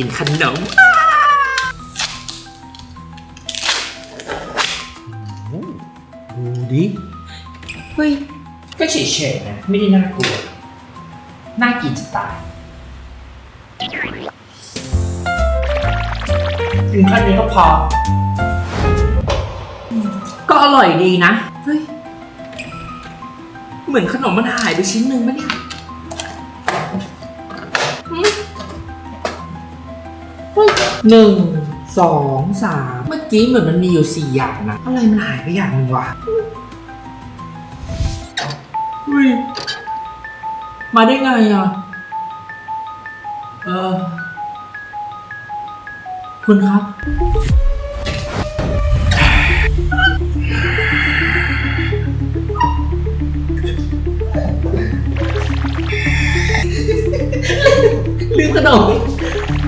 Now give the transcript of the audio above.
กินขนมดูดิเฮ้ย ก็เฉยๆนะ ไม่ได้น่ากลัว น่ากินจะตายกินแค่นี้ก็พอ ก็อร่อยดีนะ เฮ้ย เหมือนขนมมันหายไปชิ้นหนึ่งปะเนี่ย หนึ่งสองสามเมื่อกี้เหมือนมันมีอยู่สี่อย่างนะ อะไรมันหายไปอย่างหนึ่งวะเฮ้ยมาได้ไงอะ เออ คุณครับ ลืมขนม